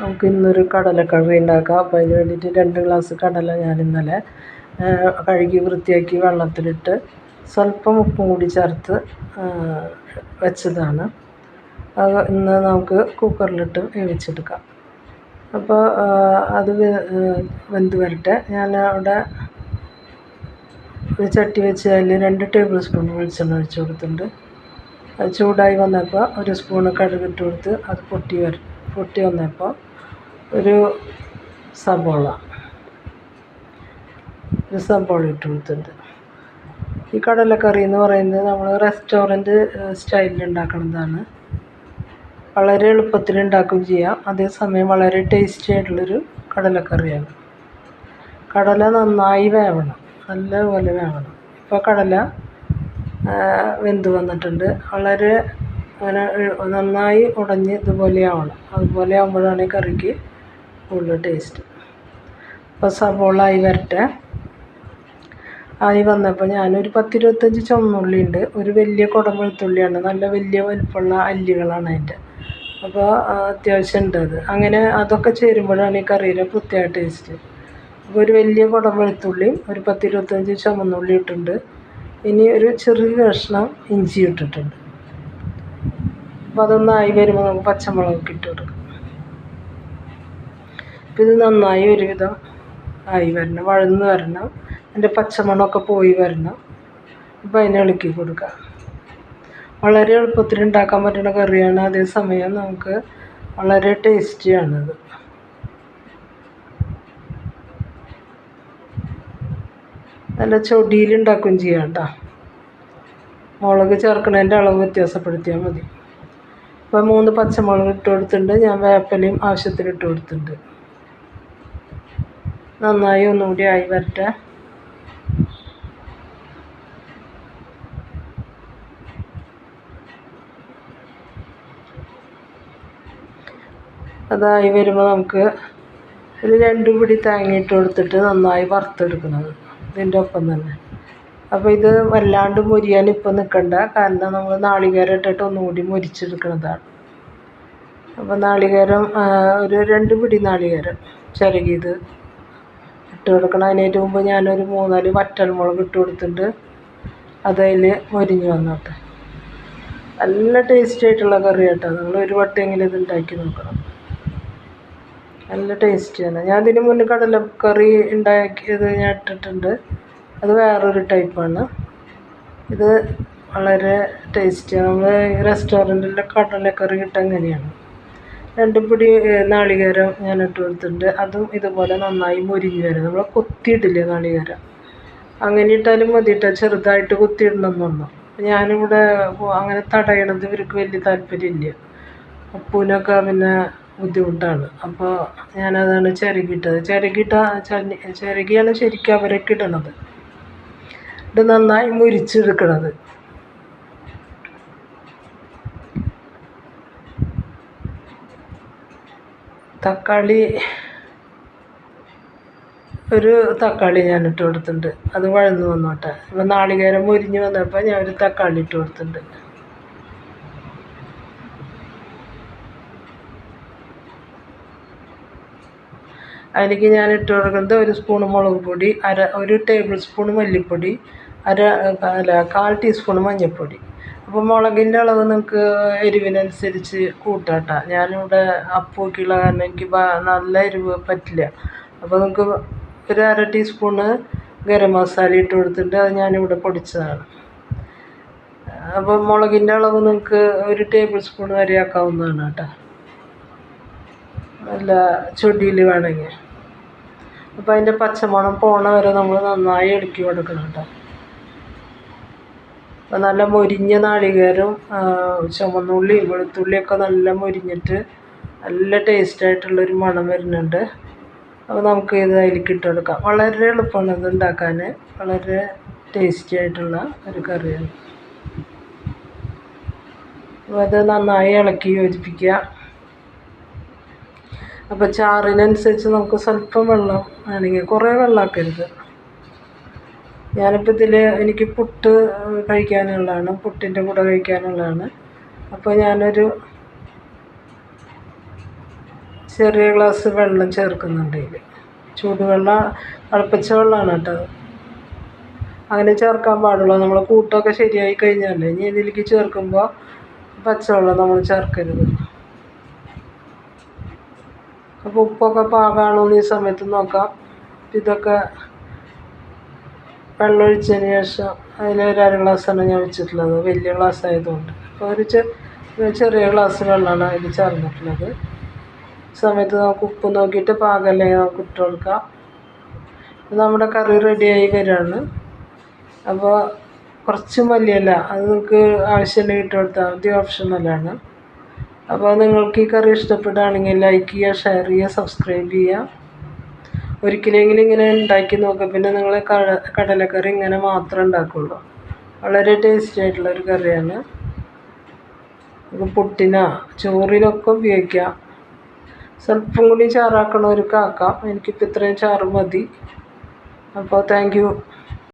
നമുക്ക് ഇന്നൊരു കടലക്കറി ഉണ്ടാക്കാം. അപ്പോൾ അതിന് വേണ്ടിയിട്ട് രണ്ട് ഗ്ലാസ് കടല ഞാൻ ഇന്നലെ കഴുകി വൃത്തിയാക്കി വെള്ളത്തിലിട്ട് സ്വല്പം ഉപ്പും കൂടി ചേർത്ത് വെച്ചതാണ്. അത് ഇന്ന് നമുക്ക് കുക്കറിലിട്ട് വേവിച്ചെടുക്കാം. അപ്പോൾ അത് വെന്ത് വരട്ടെ. ഞാൻ അവിടെ ഒരു ചട്ടി വെച്ച് അതിൽ രണ്ട് ടേബിൾ സ്പൂൺ വെളിച്ചെണ്ണ ഒഴിച്ച് കൊടുത്തിട്ടുണ്ട്. അത് ചൂടായി വന്നപ്പോൾ ഒരു സ്പൂണ് കടുകിട്ട് കൊടുത്ത് അത് പൊട്ടി വര പൊട്ടി വന്നപ്പോൾ ഒരു സബോള ഒരു സബോള ഇട്ട് കൊടുത്തിട്ടുണ്ട്. ഈ കടലക്കറി എന്ന് പറയുന്നത് നമ്മൾ റെസ്റ്റോറന്റ് സ്റ്റൈലിൽ ഉണ്ടാക്കുന്നതാണ്. വളരെ എളുപ്പത്തിൽ ഉണ്ടാക്കുകയും ചെയ്യാം. അതേസമയം വളരെ ടേസ്റ്റി ആയിട്ടുള്ളൊരു കടലക്കറിയാണ്. കടല നന്നായി വേവണം നല്ലപോലെ വേവണം. ഇപ്പോൾ കടല വെന്ത് വന്നിട്ടുണ്ട്. വളരെ അങ്ങനെ നന്നായി ഉടഞ്ഞ് ഇതുപോലെ ആവണം. അതുപോലെ ആകുമ്പോഴാണ് കറിക്ക് കൂടുതൽ ടേസ്റ്റ് അപ്പോൾ സവോള ആയി വരട്ടെ. ആയി വന്നപ്പോൾ ഞാനൊരു പത്തിരുപത്തഞ്ച് ചുവന്നുള്ളി ഉണ്ട്. ഒരു വലിയ കുടം വെളുത്തുള്ളിയാണ്. നല്ല വലിയ വലുപ്പമുള്ള അല്ലികളാണ് അതിന്റെ. അപ്പോൾ അത്യാവശ്യം ഉണ്ട് അത്. അങ്ങനെ അതൊക്കെ ചേരുമ്പോഴാണ് ഈ കറിയുടെ പ്രത്യേക ടേസ്റ്റ് അപ്പോൾ ഒരു വലിയ കുടം വെളുത്തുള്ളിയും ഒരു പത്തിരുപത്തഞ്ച് ചുവന്നുള്ളി ഇട്ടിട്ടുണ്ട്. ഇനി ഒരു ചെറിയ കഷ്ണം ഇഞ്ചി ഇട്ടിട്ടുണ്ട്. അപ്പോൾ അതൊന്നായി വരുമ്പോൾ നമുക്ക് പച്ചമുളക് ഇട്ട് കൊടുക്കാം. അപ്പോൾ ഇത് നന്നായി ഒരുവിധം ആയി വരണം. വഴന്ന് വരണം. അതിന്റെ പച്ചമണമൊക്കെ പോയി വരണം. അപ്പോൾ അതിനെ ഇളക്കി കൊടുക്കുക വളരെ എളുപ്പത്തിൽ ഉണ്ടാക്കാൻ പറ്റുന്ന കറിയാണ്. അതേസമയം നമുക്ക് വളരെ ടേസ്റ്റിയാണത് നല്ല ചൊടിയിൽ ഉണ്ടാക്കുകയും ചെയ്യാം കേട്ടോ. മുളക് ചേർക്കുന്നതിന്റെ അളവ് വ്യത്യാസപ്പെടുത്തിയാൽ മതി. ഇപ്പോൾ മൂന്ന് പച്ചമുളക് ഇട്ട് കൊടുത്തിട്ടുണ്ട്. ഞാൻ വേപ്പിലയും ആവശ്യത്തിന് ഇട്ട് കൊടുത്തിട്ടുണ്ട്. നന്നായി ഒന്നുകൂടി ആയി വരട്ടെ. അതായി വരുമ്പോൾ നമുക്ക് ഒരു രണ്ട് പിടി തേങ്ങ ഇട്ട് കൊടുത്തിട്ട് നന്നായി വറുത്തെടുക്കുന്നത്. ഇതിന്റെ ഒപ്പം തന്നെ. അപ്പോൾ ഇത് വല്ലാണ്ട് മുരിയാൻ ഇപ്പം നിൽക്കണ്ട കാരണം നമ്മൾ നാളികേരം ഇട്ടിട്ട് ഒന്നുകൂടി മുരിച്ചെടുക്കുന്നതാണ്. അപ്പോൾ നാളികേരം ഒരു രണ്ട് പിടി നാളികേരം ചിരകിയത് ഇട്ട് കൊടുക്കണം. അതിനേറ്റ് മുമ്പ് ഞാനൊരു മൂന്നാൽ വറ്റൽമുളക് ഇട്ട് കൊടുത്തിട്ടുണ്ട്. അതതിൽ മൊരിഞ്ഞ് വന്നോട്ടെ. നല്ല ടേസ്റ്റി ആയിട്ടുള്ള കറി കേട്ടോ. നിങ്ങൾ ഒരു വട്ടമെങ്കിലും ഇത് ഉണ്ടാക്കി നോക്കണം. നല്ല ടേസ്റ്റിയാണ് ഞാൻ ഇതിന് മുന്നേ കടലക്കറി ഉണ്ടാക്കിയത് ഞാൻ ഇട്ടിട്ടുണ്ട്. അത് വേറൊരു ടൈപ്പാണ്. ഇത് വളരെ ടേസ്റ്റിയാണ് നമ്മൾ റെസ്റ്റോറന്റിലെ കടലക്കറി കിട്ടുക അങ്ങനെയാണ്. രണ്ട് പിടി നാളികേരം ഞാൻ ഇട്ട് കൊടുത്തിട്ടുണ്ട്. അതും ഇതുപോലെ നന്നായി മുരിഞ്ഞ് വരും നമ്മൾ കൊത്തിയിട്ടില്ലേ നാളികേരം? അങ്ങനെ ഇട്ടാലും മതി കേട്ടോ ചെറുതായിട്ട് കൊത്തിയിടണമെന്നുള്ളൂ ഞാനിവിടെ അങ്ങനെ തടയണത് ഇവർക്ക് വലിയ താല്പര്യമില്ല. ഉപ്പൂനൊക്കെ പിന്നെ ബുദ്ധിമുട്ടാണ്. അപ്പോൾ ഞാനതാണ് ചിരകിയിട്ടത് ചിരകിയിട്ട ചിരകിയാണ് ശരിക്കും അവരൊക്കെ ഇടണത്. ഇത് നന്നായി മുരിച്ചെടുക്കണത്. തക്കാളി ഒരു തക്കാളി ഞാൻ ഇട്ട് കൊടുത്തിട്ടുണ്ട്. അത് വഴന്ന് വന്നോട്ടെ. ഇപ്പം നാളികേരം മുരിഞ്ഞ് വന്നപ്പോൾ ഞാൻ ഒരു തക്കാളി ഇട്ട് കൊടുത്തിട്ടുണ്ട്. അതിലേക്ക് ഞാൻ ഇട്ട് കൊടുക്കുന്നത് ഒരു സ്പൂൺ മുളക് പൊടി അര ഒരു ടേബിൾ സ്പൂൺ മല്ലിപ്പൊടി അര അല്ല കാൽ ടീസ്പൂൺ മഞ്ഞൾപ്പൊടി. അപ്പോൾ മുളകിന്റെ അളവ് നിങ്ങൾക്ക് എരിവിനനുസരിച്ച് കൂട്ടാട്ടോ. ഞാനിവിടെ അപ്പൂക്കുള്ള കാരണം എനിക്ക് നല്ല എരിവ് പറ്റില്ല. അപ്പോൾ നിങ്ങൾക്ക് ഒരു അര ടീസ്പൂണ് ഗരം മസാല ഇട്ട് കൊടുത്തിട്ട് അത് ഞാനിവിടെ പൊടിച്ചതാണ്. അപ്പോൾ മുളകിന്റെ അളവ് നിങ്ങൾക്ക് ഒരു ടേബിൾ സ്പൂൺ വരെ ആക്കാവുന്നതാണ് കേട്ടോ. നല്ല ചൊടിയിൽ വേണമെങ്കിൽ. അപ്പോൾ അതിന്റെ പച്ചമണം പോണ വരെ നമ്മൾ നന്നായി ഇളക്കി കൊടുക്കണം കേട്ടോ. നല്ല മൊരിഞ്ഞ നാളികേരം ചുവന്നുള്ളി വെളുത്തുള്ളിയൊക്കെ നല്ല മൊരിഞ്ഞിട്ട് നല്ല ടേസ്റ്റായിട്ടുള്ളൊരു മണം വരുന്നുണ്ട്. അപ്പോൾ നമുക്ക് ഇത് അതിലേക്ക് ഇട്ട് കൊടുക്കാം. വളരെ എളുപ്പമാണ് ഇത് ഉണ്ടാക്കാൻ വളരെ ടേസ്റ്റി ആയിട്ടുള്ള ഒരു കറിയാണ്. അപ്പോൾ അത് നന്നായി ഇളക്കി യോജിപ്പിക്കുക. അപ്പോൾ ചാറിനനുസരിച്ച് നമുക്ക് സ്വല്പം വെള്ളം വേണമെങ്കിൽ കുറേ വെള്ളമാക്കരുത്. ഞാനിപ്പോൾ ഇതിൽ എനിക്ക് പുട്ട് കഴിക്കാനുള്ളതാണ്. പുട്ടിന്റെ കൂടെ കഴിക്കാനുള്ളതാണ്. അപ്പോൾ ഞാനൊരു ചെറിയ ഗ്ലാസ് വെള്ളം ചേർക്കുന്നുണ്ട് ഇതിൽ ചൂടുവെള്ളം തിളപ്പിച്ച വെള്ളമാണ് കേട്ടോ. അങ്ങനെ ചേർക്കാൻ പാടുള്ളൂ. നമ്മൾ കൂട്ടൊക്കെ ശരിയായി കഴിഞ്ഞാലേ ഇനി ഇതിലേക്ക് ചേർക്കുമ്പോൾ പച്ചവെള്ളം നമ്മൾ ചേർക്കരുത്. അപ്പോൾ ഉപ്പൊക്കെ പാകമാണോ എന്ന് ഈ സമയത്ത് നോക്കാം. ഇതൊക്കെ വെള്ളം ഒഴിച്ചതിന് ശേഷം അതിൽ ഒരു അര ഗ്ലാസ്സാണ് ഞാൻ വെച്ചിട്ടുള്ളത്. വലിയ ഗ്ലാസ് ആയതുകൊണ്ട്. അപ്പോൾ ഒരു ചെറിയ ഗ്ലാസ് വെള്ളമാണ് അതിൽ ചേർന്നിട്ടുള്ളത്. സമയത്ത് നമുക്ക് ഉപ്പ് നോക്കിയിട്ട് പാകമല്ലെങ്കിൽ നമുക്ക് ഇട്ട് കൊടുക്കാം. നമ്മുടെ കറി റെഡിയായി വരികയാണ് അപ്പോൾ കുറച്ച് മല്ലിയല്ല അത് നിങ്ങൾക്ക് ആവശ്യമുണ്ടെങ്കിൽ ഇട്ട് കൊടുത്താൽ മതി. ഓപ്ഷണലാണ് അപ്പോൾ നിങ്ങൾക്ക് ഈ കറി ഇഷ്ടപ്പെടുകയാണെങ്കിൽ ലൈക്ക് ചെയ്യുക ഷെയർ ചെയ്യുക സബ്സ്ക്രൈബ് ചെയ്യുക. ഒരിക്കലെങ്കിലും ഇങ്ങനെ ഉണ്ടാക്കി നോക്കുക പിന്നെ നിങ്ങൾ കടലക്കറി ഇങ്ങനെ മാത്രം ഉണ്ടാക്കുള്ളൂ. വളരെ ടേസ്റ്റി ആയിട്ടുള്ള ഒരു കറിയാണ്. നമുക്ക് പുട്ടിനോ. ചോറിനൊക്കെ ഉപയോഗിക്കാം. സ്വല്പം കൂടി ചാറാക്കണവർക്ക് ആക്കാം. എനിക്കിപ്പോൾ ഇത്രയും ചാറ് മതി. അപ്പോൾ താങ്ക് യു